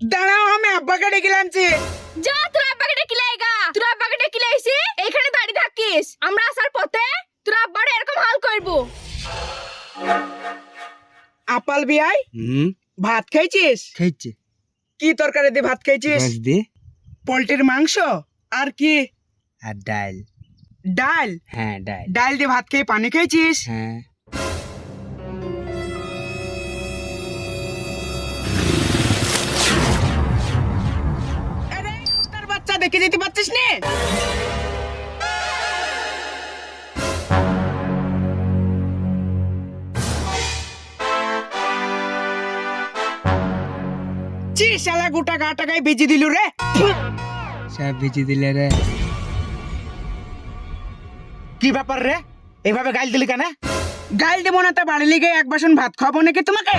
দাঁড়াও আমি আব্বাকে ডেকে আনছি। যা তোর আব্বাকে ডেকে লাইগা তোর আব্বাকে ডেকে লাইছি এইখানে দাঁড়িয়ে থাকিস। আমরা আসার পথে তোর আব্বার এরকম হাল করব। আপাল বিয়াই হুম? ভাত খাইছিস? খাইছে। কি তরকারি দিয়ে ভাত খাইছিস? মাছ দিয়ে? পোল্ট্রির মাংস? আর কি? আর ডাল। ডাল? হ্যাঁ ডাল। ডাল দিয়ে ভাত খেয়ে পানি খাইছিস? হ্যাঁ। দেখে যেতে পারছিস নে। চি শালা গোটা গা টাকায় বেজে দিল রে। সব ভিজি দিলে রে। কি ব্যাপার রে? এইভাবে গাইল দিলি কেন? গাল দেবো না তা বাড়ি লিগে এক বাসন ভাত খাব নাকি তোমাকে?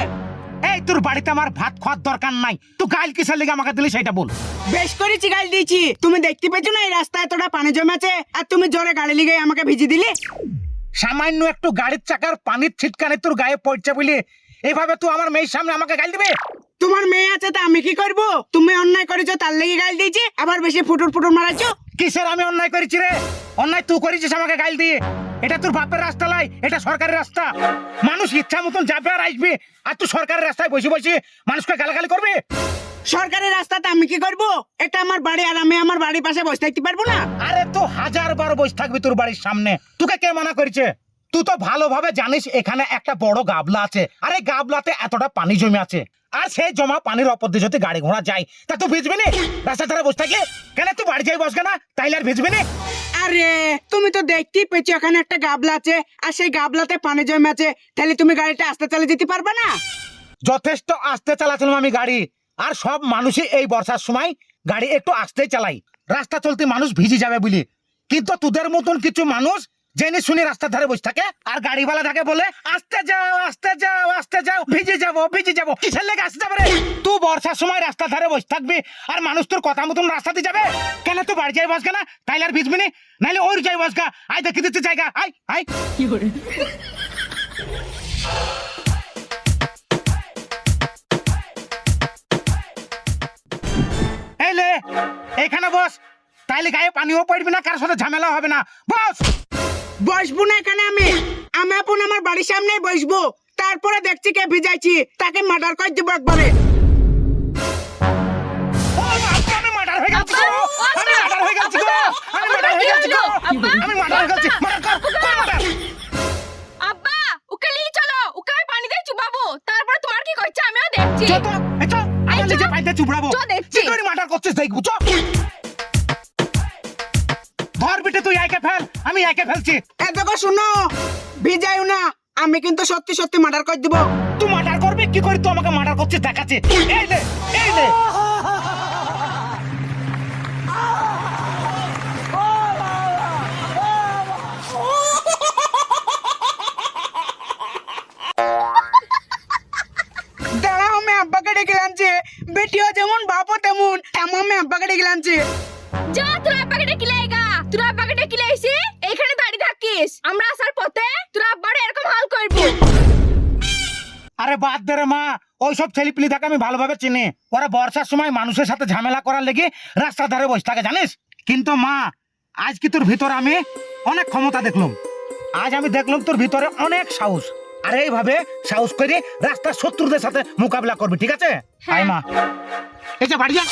এই তোর বাড়িতে আমার ভাত খাওয়ার দরকার নাই। তুই গাইল কিসের লেগে আমাকে দিলি সেটা বল। বেশ করেছি গাল দিয়েছি। তুমি দেখতে পেয়েছ না এই রাস্তায় এতটা পানি জমেছে? আর তুমি জোরে গাড়ি লিগে আমাকে ভিজি দিলে? সামান্য একটু গাড়ির চাকার পানির ছিটকানে তোর গায়ে পড়ছে বলে এইভাবে তুই আমার মেয়ের সামনে আমাকে গাইল দিবে? তোমার মেয়ে আছে তা আমি কি করব? তুমি অন্যায় করেছ তার লেগে গাল দিয়েছি। আবার বেশি ফুটুর ফুটুর মারাচ্ছো কিসের আমি অন্যায় করেছি রে? অন্যায় তুই করেছিস আমাকে গাইল দিয়ে। এটা তোর বাপের রাস্তা লাই এটা সরকারের রাস্তা। মানুষ ইচ্ছা মতন যাবে আর আসবে আর তুই সরকারি রাস্তায় বসে বসে মানুষকে গালাগালি করবে? সরকারি রাস্তাতে আমি কি করব? এটা আমার বাড়ি আর আমি আমার বাড়ির পাশে বসে থাকতে পারব না? আরে তো হাজার বার বসে থাকবি তোর বাড়ির সামনে। তোকে কে মানা করেছে? তুই তো ভালোভাবে জানিস এখানে একটা বড় গাবলা আছে। আর এই গাবলাতে এতটা পানি জমে আছে। আর সেই জমা পানির অপর দিয়ে যদি গাড়ি ঘোড়া যায় তা তুই ভিজবি না? রাস্তা ধারে বসে থাকে? কেন তুই বাড়ি যাই বসবে না? তাইলে আর ভিজবি না? আরে, তুমি তো দেখতেই পেয়েছ এখানে একটা গাবলা আছে, আর সেই গাবলাতে পানি জমে আছে। তাহলে তুমি গাড়িটা আস্তে চালিয়ে যেতে পারবে না? যথেষ্ট আস্তে চালাচ্ছিলাম আমি গাড়ি। আর সব মানুষই এই বর্ষার সময় গাড়ি একটু আস্তেই চালাই রাস্তা চলতে মানুষ ভিজে যাবে বলি। কিন্তু তোদের মতন কিছু মানুষ জেনে শুনে রাস্তার ধারে বসে থাকে আর গাড়িওয়ালা থাকে বলে আস্তে যাও আস্তে যাও আস্তে যাও ভিজে যাব ভিজে যাব কিসের লেগে আসতে যাবে রে। তুই বর্ষার সময় রাস্তার ধারে বসে থাকবি আর মানুষ তোর কথা মতন রাস্তাতে যাবে। কেন তুই বাড়ি যাই বসবে না? তাইলে আর ভিজবি না? নাইলে ওর যাই বসগা। আয় দেখি দিচ্ছে জায়গা আয় আয়। এই লে এইখানে বস। তাইলে গায়ে পানিও পড়বি না কার সাথে ঝামেলা হবে না। বস! বসবো না এখানে আমি। আমি আপন আমার বাড়ির সামনেই বসবো। তারপরে দেখছি কে ভিজাইছি। তাকে মার্ডার করে দেবো একবারে। আমি আমি আমি আমি আব্বা ওকে নিয়ে চলো। ওকে আমি পানি দিয়ে চুবাবো। তারপর তোমার কি করছে? আমিও দেখছি। চল তো এই চল। আমার নিজে পাইতে চুবড়াবো। চল দেখছি। কি করে মার্ডার করছিস দেখব চল। তুই একে ফেল আমি একে ফেলছি। এ দেখো শুনো। ভিজাইও না আমি কিন্তু সত্যি সত্যি মার্ডার করে দেবো। তুই মার্ডার করবি? কি করে তুই আমাকে মার্ডার করছিস? দেখাচ্ছি। এই লে এই লে দাঁড়াও আমি আব্বাকে ডেকে আনছি। বেটিও যেমন বাপও তেমন। তেমন আমি আব্বাকে ডেকে আনছি। যা তোর আব্বাকে ডেকে লাইছি এইখানে দাঁড়িয়ে থাকিস। আমরা আসার পথে তোর আব্বার এরকম হাল করব। আরে বাদ দে রে মা ওই সব ছেলেপিলি থাকে আমি ভালোভাবে চিনি। ওরা বর্ষার সময় মানুষের সাথে ঝামেলা করার লেগে রাস্তার ধারে বসে থাকে জানিস? কিন্তু মা আজ কি তোর ভিতরে আমি অনেক ক্ষমতা দেখলাম। আজ আমি দেখলাম তোর ভিতরে অনেক সাহস। আর এইভাবে সাহস করে রাস্তার শত্রুদের সাথে মোকাবিলা করবি ঠিক আছে? আয় মা। এই যে বাড়ি যা।